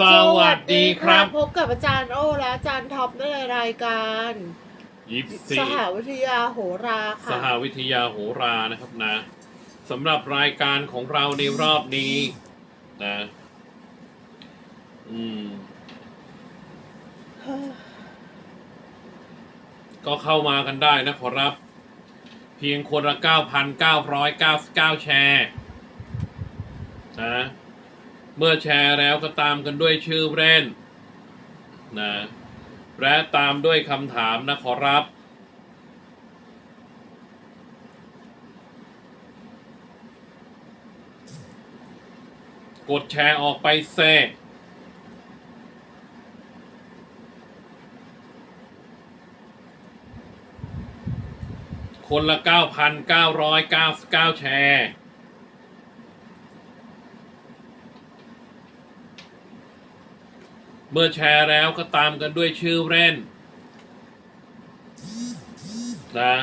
สวัสดีครับ พบกับอาจารย์โอและอาจารย์ท็อปในรายการยิปสซีหวิทยาโหราสค่ะหวิทยาโหรานะครับนะสำหรับรายการของเราในรอบนี้นะอืม ก็เข้ามากันได้นะขอรับ เพียงคนละ9,999แชร์นะ เมื่อแชร์แล้วก็ตามกันด้วยชื่อเล่นนะและตามด้วยคำถามนะขอรับ กดแชร์ออกไปเซคนละ 9,999 แชร์ เมื่อแชร์แล้วก็ตามกันด้วยชื่อเล่นนะ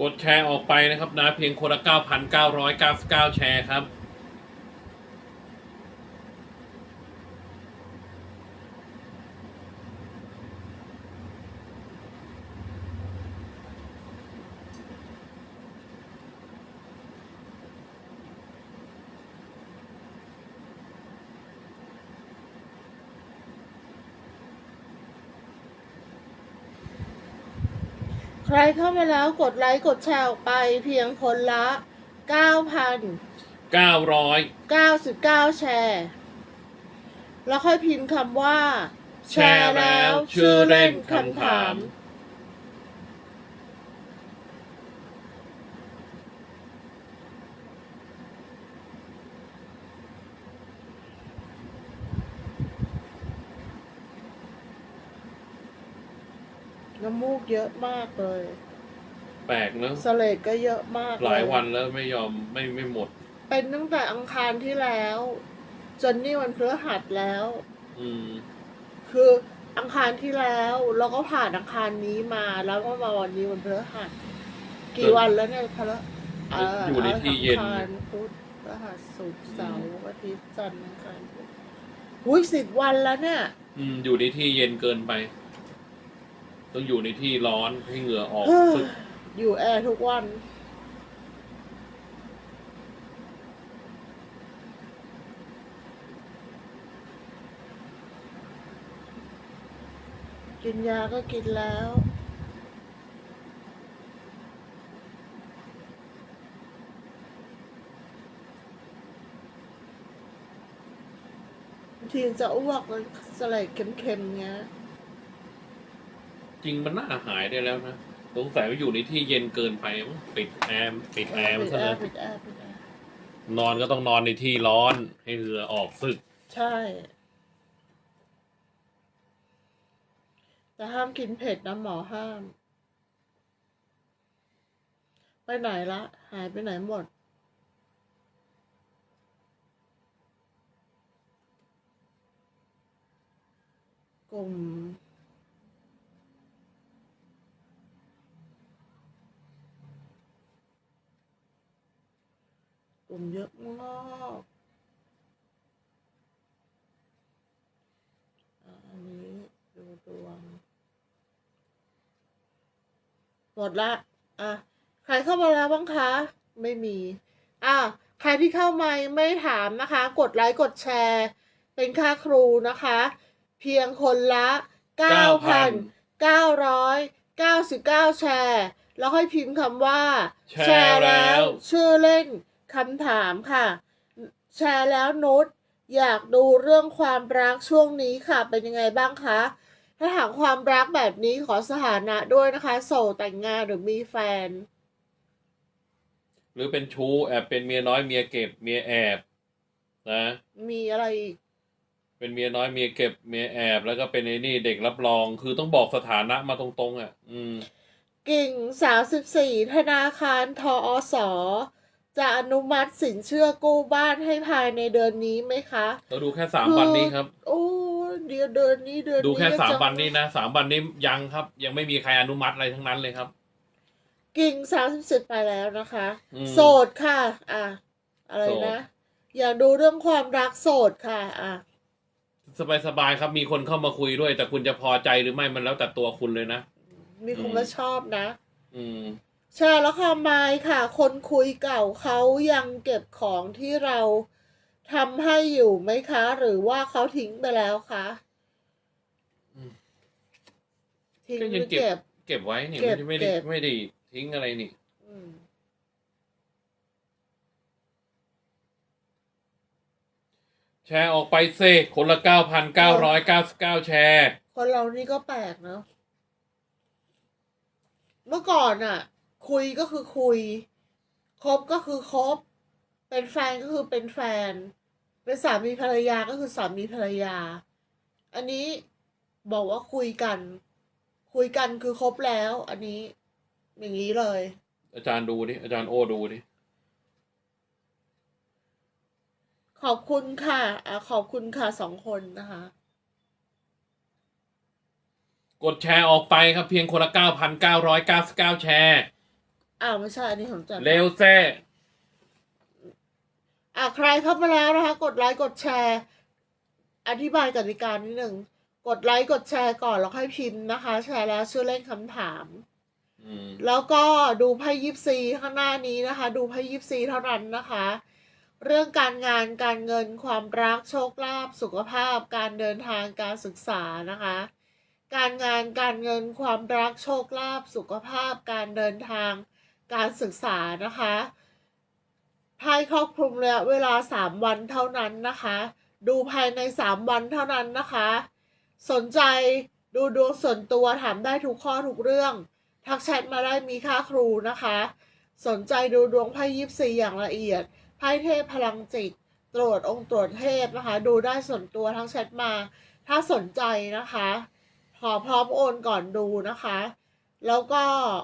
กดแชร์ออกไปนะครับนะเพียงคนละ 9,999 แชร์ครับ ใครเข้ามาแล้วกดไลค์กดแชร์ออกไปเพียงคนละ 9,099 900แชร์ แล้วค่อยพิมพ์คำว่า แชร์แล้วชื่อเล่นคำถาม น้ำมูกเยอะมากเลยแปลกเนอะสเลดก็เยอะมากหลายเวันแล้วไม่ยอมไม่ไม่หมด เป็นตั้งแต่อังคารที่แล้ว จนนี่วันพฤหัสแล้ว อืม คืออังคารที่แล้วเราก็ผ่านอังคารนี้มาแล้วก็มาวันนี้วันพฤหัสกี่วันแล้วเนี่ยพระเอยู่ในที่เย็นอังคารพุธพฤหัสศุกร์เสาร์อาทิตย์จันทร์อังคารพุธหุ้ยสิบวันแล้วเนี่ย อืม อยู่ในที่เย็นเกินไป ต้องอยู่ในที่ร้อนให้เหงื่อออกเฮ้ยสึกอยู่แอร์ทุกวัน กินยาก็กินแล้วบางทีจะอ้วกเลยสลายเค็มๆเงี้ย จริงมันน่าหายได้แล้วนะสงสัยว่าอยู่ในที่เย็นเกินไปมั้งปิดแอร์ปิดแอร์ปิมันดซะแอเลยร์ปิดแอร์ปิดแอร์นอนก็ต้องนอนในที่ร้อนให้เหงื่อออกสึก ใช่ แต่ห้ามกินเผ็ดนะหมอห้าม ไปไหนละ หายไปไหนหมดกลุ่ม ลุ่มเยอะมากอ่าอันนี้ดูดวงหมดละ อะ ใครเข้ามาแล้วบ้างคะ ไม่มี อะ ใครที่เข้ามาไม่ถามนะคะ กดไลค์กดแชร์ เป็นค่าครูนะคะ เพียงคนละ9,999แชร์ แล้วค่อยพิมพ์คำว่า แชร์แล้ว ชื่อเล่น คำถามค่ะ แชร์แล้วนุชอยากดูเรื่องความรักช่วงนี้ค่ะ เป็นยังไงบ้างคะ ถ้าถามความรักแบบนี้ขอสถานะด้วยนะคะ โสดแต่งงานหรือมีแฟน หรือเป็นชู้แอบเป็นเมียน้อยเมียเก็บเมียแอบ นะ มีอะไรอีกเป็นเมียน้อยเมียเก็บเมียแอบแล้วก็เป็นไอ้นี่เด็กรับรอง คือต้องบอกสถานะมาตรงๆ อะ อืม กิ่ง34ธนาคารทออส จะอนุมัติสินเชื่อกู้บ้านให้ภายในเดือนนี้ไหมคะ เราดูแค่สามวันนี้ครับ โอ้เดือนเดือนนี้เดือนนี้ดูแค่สามจะวันนี้นะสามวันนี้ยังครับ ยังไม่มีใครอนุมัติอะไรทั้งนั้นเลยครับ กิ่งสามสิบสิบไปแล้วนะคะอืมโสดค่ะ อะ อะไรโสดนะ อยากดูเรื่องความรักโสดค่ะ อะ สบายๆครับมีคนเข้ามาคุยด้วย แต่คุณจะพอใจหรือไม่มันแล้วแต่ตัวคุณเลยนะ มีคนอืมมาชอบนะ อืม แชร์แล้วค่ะไมค์ค่ะ คนคุยเก่าเขายังเก็บของที่เราทำให้อยู่ไหมคะ หรือว่าเขาทิ้งไปแล้วคะอืมทิ้งก็หยัรืงอเก็บ เก็บ เก็บไว้นี่เก็บไม่ได้เก็บ ไม่ได้ทิ้งอะไรนี่ อืมแชร์ออกไปเซคนละเก้าพันเก้าร้อยเก้าสิบเก้าแชร์ คนเรานี่ก็แปลกเนาะเมื่อก่อนอะ คุยก็คือคุย คบก็คือคบ เป็นแฟนก็คือเป็นแฟน เป็นสามีภรรยาก็คือสามีภรรยา อันนี้บอกว่าคุยกัน คุยกันคือคบแล้ว อันนี้ อย่างนี้เลย อาจารย์ดูดิอาจารย์โอดูดิขอบคุณค่ะอะขอบคุณค่ะสองคนนะคะ กดแชร์ออกไปครับเพียงคนละเก้าพันเก้าร้อยเก้าสิบเก้าแชร์ อ้าวไม่ใช่อันนี้ของจันเร็วแซ่อะใครเข้ามาแล้วนะคะ กดไลค์กดแชร์ อธิบายกติกานิดหนึ่งกดไลค์กดแชร์ก่อนแล้วค่อยพิมพ์นะคะ แชร์แล้วชื่อเล่นคำถามอืมแล้วก็ดูไพ่ยิปซีข้างหน้านี้นะคะ ดูไพ่ยิปซีเท่านั้นนะคะ เรื่องการงานการเงินความรักโชคลาภสุขภาพ การเดินทางการศึกษานะคะ การงานการเงินความรักโชคลาภสุขภาพ การเดินทาง การศึกษานะคะไพ่ครอบคลุมระยะเวลาสามวันเท่านั้นนะคะ ดูภายในสามวันเท่านั้นนะคะ สนใจดูดวงส่วนตัวถามได้ทุกข้อทุกเรื่อง ทักแชทมาได้มีค่าครูนะคะ สนใจดูดวงไพ่ยิปซีอย่างละเอียดไพ่เทพพลังจิต ตรวจองค์ตรวจเทพนะคะ ดูได้ส่วนตัวทักแชทมา ถ้าสนใจนะคะ ขอพร้อมโอนก่อนดูนะคะ แล้วก็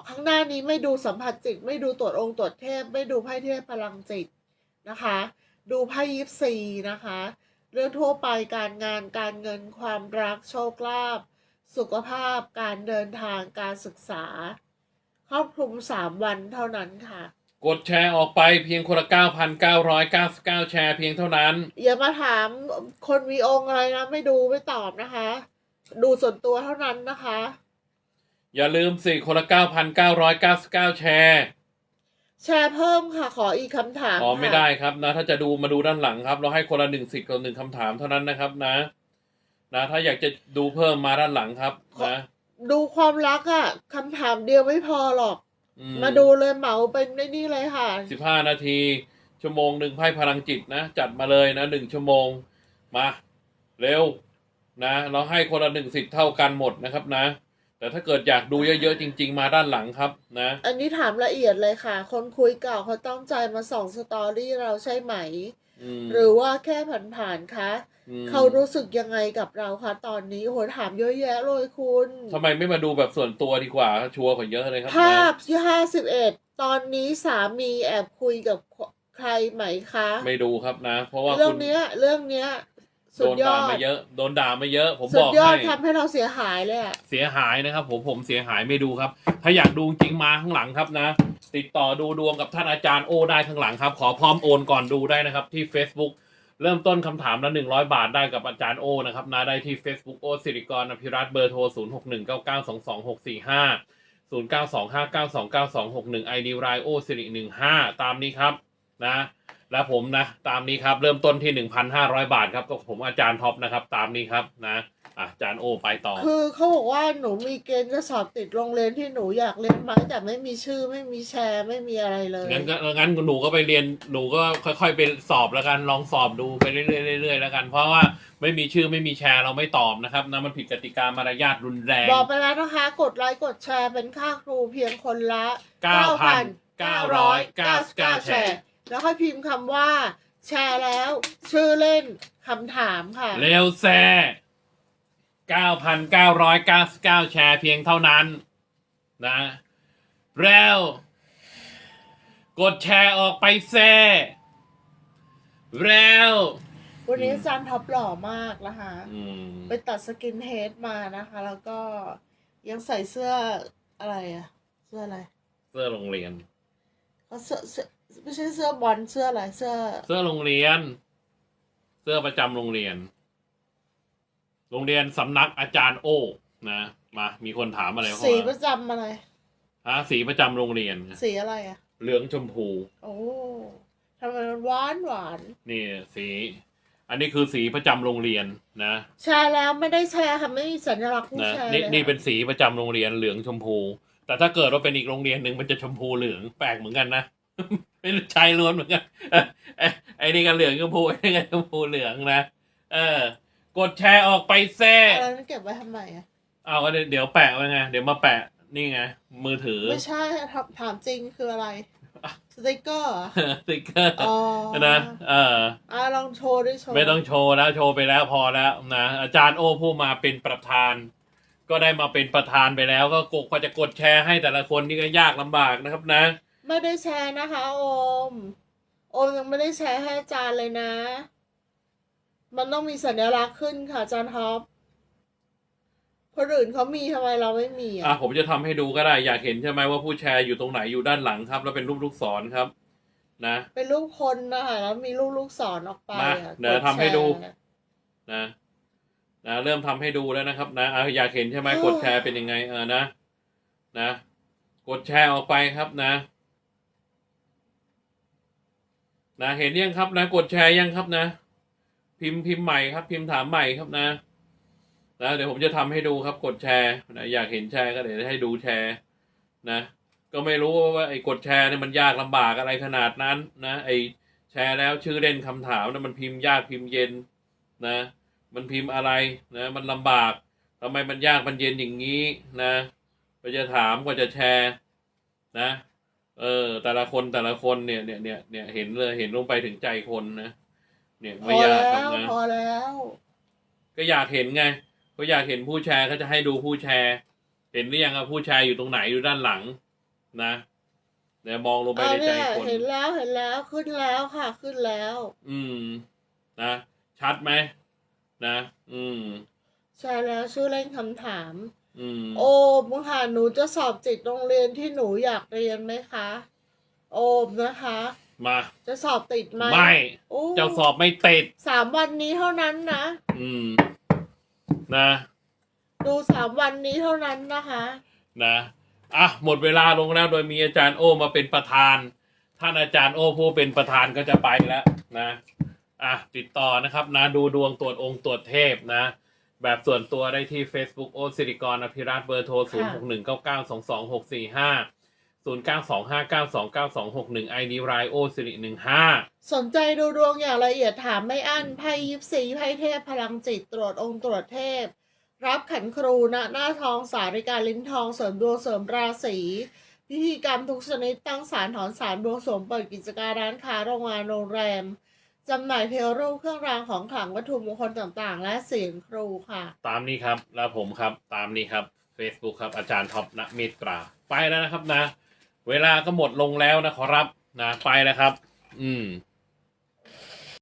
ข้างหน้านี้ไม่ดูสัมผัสจิต ไม่ดูตรวจองค์ตรวจเทพ ไม่ดูไพ่เทพพลังจิตนะคะ ดูไพ่ยิปซีนะคะ เรื่องทั่วไปการงานการเงินความรักโชคลาภสุขภาพการเดินทางการศึกษา ครอบคลุมสามวันเท่านั้นค่ะ กดแชร์ออกไปเพียงคนละเก้าพันเก้าร้อยเก้าสิบเก้าแชร์เพียงเท่านั้น อย่ามาถามคนมีองค์อะไรนะ ไม่ดูไม่ตอบนะคะ ดูส่วนตัวเท่านั้นนะคะ อย่าลืมสิคนละเก้าพันเก้าร้อยเก้าสิบเก้าแชร์ แชร์เพิ่มค่ะ ขออีกคำถามอ๋อไม่ค่ะได้ครับนะ ถ้าจะดูมาดูด้านหลังครับ เราให้คนละหนึ่งสิทธิ์คนหนึ่งคำถามเท่านั้นนะครับนะ นะ ถ้าอยากจะดูเพิ่มมาด้านหลังครับนะดูความรักอะ่ะคำถามเดียวไม่พอหรอกอืมาดูเลยเหมาเป็นในนี่เลยค่ะสิบห้านาที ชั่วโมงหนึ่งไพ่พลังจิตนะ จัดมาเลยนะหนึ่งชั่วโมงมา เร็ว นะ เราให้คนละหนึ่งสิทธิ์เท่ากันหมดนะครับนะ แต่ถ้าเกิดอยากดูเยอะๆจริง ๆ มาด้านหลังครับนะ อันนี้ถามละเอียดเลยค่ะ คนคุยเก่าเขาต้องใจมาส่องสตอรี่เราใช่ไหม อืม หรือว่าแค่ผ่านๆคะ อืมเขารู้สึกยังไงกับเราคะตอนนี้โหถามเยอะแยะเลยคุณ ทำไมไม่มาดูแบบส่วนตัวดีกว่า ชัวร์กว่าเยอะเลยครับภานะพที่ห้าสิบเอ็ดตอนนี้สามีแอบคุยกับใครไหมคะไม่ดูครับนะ เพราะว่าเรื่อคุงณ เนี้ยเรื่องเนี้ย สุโดดนยด่าอดมาเยอะ โดนด่ามาเยอะ ผมสุบดอกยอดให้ ทำให้เราเสียหายเลยอะเสียหายนะครับผมผมเสียหายไม่ดูครับ ถ้าอยากดูจริงมาข้างหลังครับนะ ติดต่อดูดวงกับท่านอาจารย์โอได้ข้างหลังครับ ขอพร้อมโอนก่อนดูได้นะครับ ที่ Facebook เริ่มต้นคำถามละหนึ่งร้อยบาทได้กับอาจารย์โอนะครับนะได้ที่ Facebook โอสิริกรอภิรัตน์เบอร์โทรศูนย์หกหนึ่งเก้าเก้าสองสองหกสี่ห้าศูนย์เก้าสองห้าเก้าสองเก้าสองหกหนึ่งไอดีไรโอสิริหนึ่งห้าตามนี้ครับนะ และผมนะตามนี้ครับเริ่มต้นที่หนึ่งพันห้าร้อยบาทครับ ก็ผมอาจารย์ท็อปนะครับ ตามนี้ครับนะอะอาจารย์โอไปต่อ คือเขาบอกว่าหนูมีเกณฑ์จะสอบติดโรงเรียนที่หนูอยากเรียนไหมแต่ไม่มีชื่อไม่มีแชร์ไม่มีอะไรเลยงั้นก็งั้นหนูก็ไปเรียนหนูก็ค่อยๆไปสอบแล้วกันลองสอบดูไปเรื่อยๆเรื่อยๆแล้วกัน เพราะว่าไม่มีชื่อไม่มีแชร์เราไม่ตอบนะครับนะมันผิดกติกามารยาทรุนแรงบอกไปแล้วนะคะ กดไลค์กดแชร์เป็นค่าครูเพียงคนละ9,999 9,999แชร์ แล้วค่อยพิมพ์คำว่า แชร์แล้ว ชื่อเล่นคำถามค่ะ เร็วแซ่9,999 แชร์เพียงเท่านั้น นะ เร็ว กดแชร์ออกไปแซ่เร็ว วันนี้อาจารย์ท็อปหล่อมากนะคะอืมไปตัดสกินเฮดมานะคะ แล้วก็ยังใส่เสื้ออะไรอะเสื้ออะไร เสื้อโรงเรียนเขาเสื้อเสื้อ ไม่ใช่เสื้อบอลเสื้ออะไรเสื้อ เสื้อโรงเรียน เสื้อประจำโรงเรียน โรงเรียนสำนักอาจารย์โอ้นะมามีคนถามอะไรเข้าสีปมาระจำอะไร ฮะสีประจำโรงเรียน สีอะไรอะเหลืองชมพู โอ้ทำไมมันหวานหวานนี่สี อันนี้คือสีประจำโรงเรียนนะแชร์แล้วไม่ได้แชร์ค่ะไม่มีสัญลักษณ์ผู้นะแชร์นี่เลยนี่ค่ะเป็นสีประจำโรงเรียนเหลืองชมพู แต่ถ้าเกิดว่าเป็นอีกโรงเรียนหนึ่งมันจะชมพูเหลืองแปลกเหมือนกันนะ เป็นชายล้วนเหมือนกันเออไอ้ไอ้นี่ก็เหลืองชมพูไอ้นี่ก็ชมพูเหลืองนะเออ กดแชร์ออกไปแซ่อะไรนั้นเก็บไว้ทำไมอะเอาก็เดี๋ยวเดี๋ยวแปะไว้ไงเดี๋ยวมาแปะนี่ไงมือถือ ไม่ใช่ถามถามจริงคืออะไรสติกเกอร์เหรอสติกเกอร์อ๋อนะเอออะลองโชว์ด้วยโชว์ไม่ต้องโชว์แล้วโชว์ไปแล้วพอแล้วนะอาจารย์โอผู้มาเป็นประธาน ก็ได้มาเป็นประธานไปแล้ว ก็กก็จะกดแชร์ให้แต่ละคนนี่ก็ยากลำบากนะครับนะ ไม่ได้แชร์นะคะ โอม โอมยังไม่ได้แชร์ให้อาจารย์เลยนะ มันต้องมีสัญลักษณ์ขึ้นค่ะอาจารย์ท็อปคนอื่นเขามีทำไมเราไม่มีอะอะผมจะทำให้ดูก็ได้ อยากเห็นใช่ไหมว่าผู้แชร์อยู่ตรงไหนอยู่ด้านหลังครับ แล้วเป็นรูปลูกศรครับ นะ เป็นรูปคนนะคะแล้วมีรูปลูกศรออกไปมาอะเดี๋ยวกทำให้ดูแชร์นะนะเริ่มทำให้ดูแล้วนะครับ นะอะอยากเห็นใช่ไหมกดแชร์เป็นยังไงเออนะนะ กดแชร์ออกไปครับนะ นะเห็นยังครับนะ กดแชร์ยังครับนะ พิมพ์พิมพ์ใหม่ครับ พิมพ์ถามใหม่ครับนะนะเดี๋ยวผมจะทำให้ดูครับ กดแชร์นะอยากเห็นแชร์ก็เดี๋ยวให้ดูแชร์ นะ ก็ไม่รู้ว่าไอ้กดแชร์เนี่ยมันยากลำบากอะไรขนาดนั้นนะไอ้แชร์แล้วชื่อเล่นคำถามนะมันพิมพ์ยากพิมพ์เย็นนะ มันพิมพ์อะไรนะ มันลำบากทำไมมันยากมันเย็นอย่างนี้นะก็จะถามก็จะแชร์นะ เออ แต่ละคนแต่ละคนเนี่ยเนี่ยเนี่ยเนี่ยเห็นเลยเห็นลงไปถึงใจคนนะเนี่ยพไม่อยากแล้ครับวนะพอแล้ว ก็อยากเห็นไง ก็อยากเห็นผู้แชร์ก็จะให้ดูผู้แชร์ เห็นหรือยังอะผู้แชร์อยู่ตรงไหนอยู่ด้านหลัง นะเดี๋ยวมองลงไปอ่าในใจเนี่ยคน เห็นแล้วเห็นแล้วขึ้นแล้วค่ะขึ้นแล้ว อืม นะชัดไหมนะ อืม ใช่แล้วชื่อเล่นคำถาม อืมโอมค่ะหนูจะสอบติดโรงเรียนที่หนูอยากเรียนไหมคะ โอมนะคะ มา จะสอบติดไหมไม่โอ้เจ้าสอบไม่ติด สามวันนี้เท่านั้นนะอืม นะ ดูสามวันนี้เท่านั้นนะคะ นะ อะ หมดเวลาลงแล้วโดยมีอาจารย์โอมาเป็นประธาน ท่านอาจารย์โอผู้เป็นประธานก็จะไปแล้วนะ อะ ติดต่อนะครับ นะ ดูดวงตรวจองค์ตรวจเทพนะ แบบส่วนตัวได้ที่ Facebook โอสิริกรอภิรัตน์เบอร์โทร 0 6 1 9 9 2 2 6 4 5 0 9 2 5 9 2 9 2 6 1 ID ไรโอสิริ15สนใจดูดวงอย่างละเอียดถามไม่อั้นไพ่ยิปซีไพ่เทพพลังจิตตรวจองค์ตรวจเทพ รับขันครูณหน้าทองสาริกาลิ้นทองเสริมดวงเสริมราศีพิธีกรรมทุกชนิดตั้งศาลถอนศาลบวงสรวงเปิดกิจการร้านค้าโรงงานโรงแรม จำหน่ายเทลรูปเครื่องรางของขลังวัตถุมงคลต่างๆ และเสียงครูค่ะ ตามนี้ครับแล้วผมครับตามนี้ครับ Facebook ครับอาจารย์ท็อปณมิตรา ไปแล้วนะครับนะ เวลาก็หมดลงแล้วนะขอรับนะไปแล้วครับ อืม